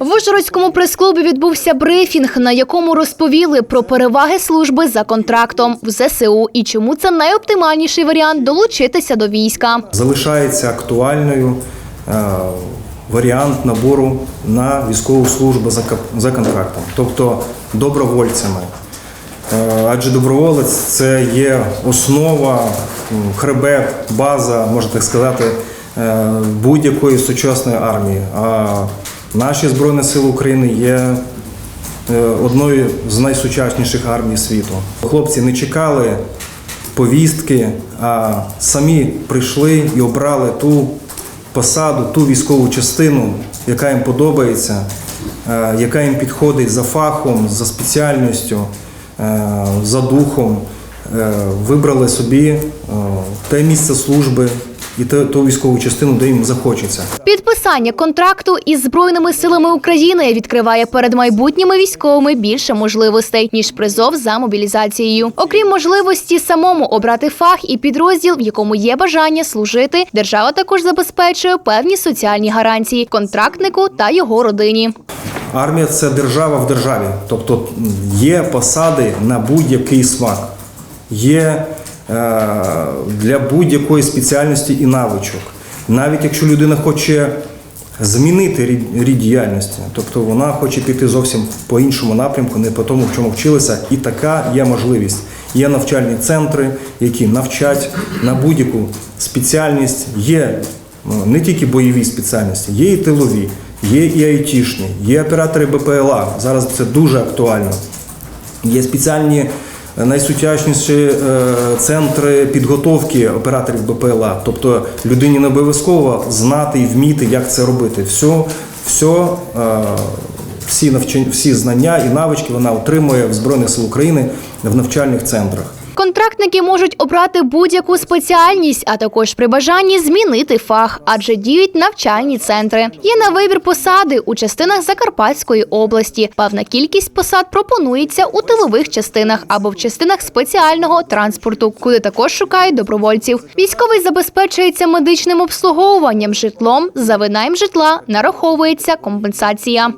В Ужгородському прес-клубі відбувся брифінг, на якому розповіли про переваги служби за контрактом в ЗСУ і чому це найоптимальніший варіант долучитися до війська. залишається актуальною е, варіант набору на військову службу за, за контрактом, тобто добровольцями. Е, Адже доброволець це є основа, хребет, база, можна так сказати, е, будь-якої сучасної армії. А наші Збройні Сили України є е, одною з найсучасніших армій світу. Хлопці не чекали повістки, а самі прийшли і обрали ту посаду, ту військову частину, яка їм подобається, е, яка їм підходить за фахом, за спеціальністю, е, за духом. Вибрали собі те місце служби і те- ту військову частину, де їм захочеться. Підписання контракту із збройними силами України відкриває перед майбутніми військовими більше можливостей ніж призов за мобілізацією. Окрім можливості самому обрати фах і підрозділ, в якому є бажання служити, держава також забезпечує певні соціальні гарантії контрактнику та його родині. Армія це держава в державі, тобто є посади на будь-який смак, є для будь-якої спеціальності і навичок. Навіть якщо людина хоче змінити рід, діяльності, тобто вона хоче піти зовсім по іншому напрямку, не по тому, в чому вчилася, і така є можливість. Є навчальні центри, які навчать на будь-яку спеціальність. Є ну, не тільки бойові спеціальності, є і тилові, є і айтішні, є оператори БПЛА. Зараз це дуже актуально. Є спеціальні найсучасніші е, центри підготовки операторів БПЛА. Тобто людині не обов'язково знати і вміти, як це робити. Все, все, всі, навчання, всі знання і навички вона отримує в Збройних сил України в навчальних центрах. Контрактники можуть обрати будь-яку спеціальність, а також при бажанні змінити фах, адже діють навчальні центри. Є на вибір посади у частинах Закарпатської області. Певна кількість посад пропонується у тилових частинах або в частинах спеціального транспорту, куди також шукають добровольців. Військовий забезпечується медичним обслуговуванням, житлом. За винайм житла нараховується компенсація.